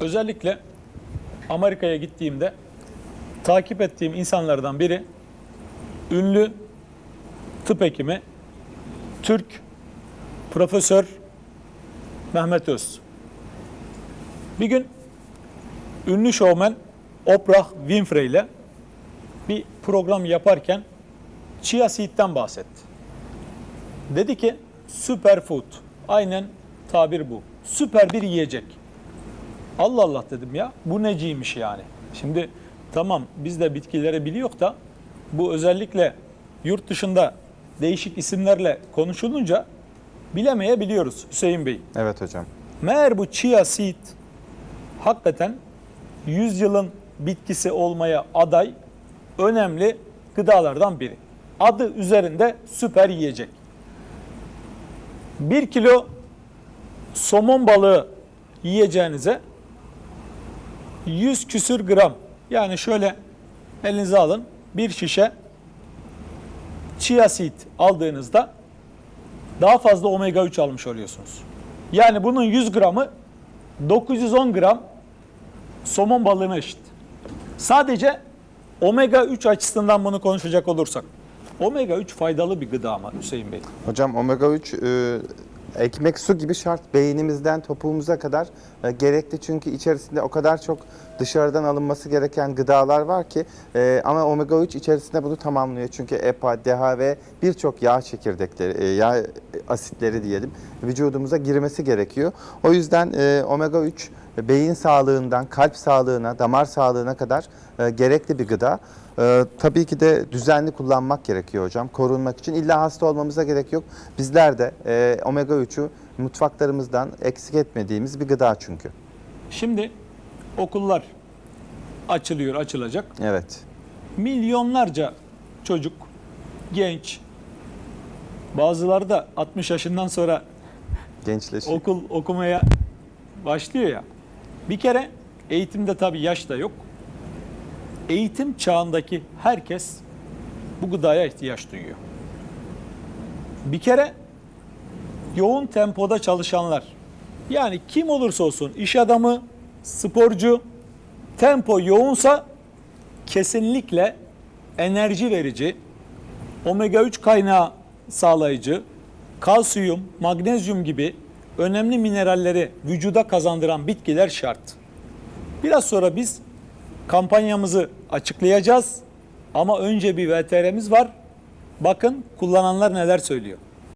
Özellikle Amerika'ya gittiğimde takip ettiğim insanlardan biri ünlü tıp hekimi Türk Profesör Mehmet Öz. Bir gün ünlü şovmen Oprah Winfrey ile bir program yaparken chia seed'den bahsetti. Dedi ki superfood. Aynen tabir bu. Süper bir yiyecek. Allah Allah dedim ya bu neciymiş yani. Şimdi tamam biz de bitkileri biliyor da bu özellikle yurt dışında değişik isimlerle konuşulunca bilemeyebiliyoruz Hüseyin Bey. Evet hocam. Meğer bu chia seed hakikaten 100 yılın bitkisi olmaya aday önemli gıdalardan biri. Adı üzerinde süper yiyecek. 1 kilo somon balığı yiyeceğinize 100 küsür gram yani şöyle elinize alın bir şişe chia seed aldığınızda daha fazla omega 3 almış oluyorsunuz. Yani bunun 100 gramı 910 gram somon balığına eşit. Sadece omega 3 açısından bunu konuşacak olursak. Omega 3 faydalı bir gıda ama Hüseyin Bey. Hocam omega 3 e, ekmek su gibi şart beynimizden topuğumuza kadar e, gerekli çünkü içerisinde o kadar çok dışarıdan alınması gereken gıdalar var ki e, ama omega 3 içerisinde bunu tamamlıyor çünkü EPA, DHA ve birçok yağ çekirdekleri, e, yağ asitleri diyelim vücudumuza girmesi gerekiyor. O yüzden e, omega 3 beyin sağlığından kalp sağlığına, damar sağlığına kadar e, gerekli bir gıda. Ee, tabii ki de düzenli kullanmak gerekiyor hocam. Korunmak için illa hasta olmamıza gerek yok. Bizler de e, omega 3'ü mutfaklarımızdan eksik etmediğimiz bir gıda çünkü. Şimdi okullar açılıyor, açılacak. Evet. Milyonlarca çocuk, genç, bazıları da 60 yaşından sonra Gençleşik. okul okumaya başlıyor ya. Bir kere eğitimde tabii yaş da yok. Eğitim çağındaki herkes bu gıdaya ihtiyaç duyuyor. Bir kere yoğun tempoda çalışanlar yani kim olursa olsun iş adamı, sporcu tempo yoğunsa kesinlikle enerji verici, omega 3 kaynağı sağlayıcı, kalsiyum, magnezyum gibi önemli mineralleri vücuda kazandıran bitkiler şart. Biraz sonra biz kampanyamızı açıklayacağız ama önce bir VTR'miz var. Bakın kullananlar neler söylüyor.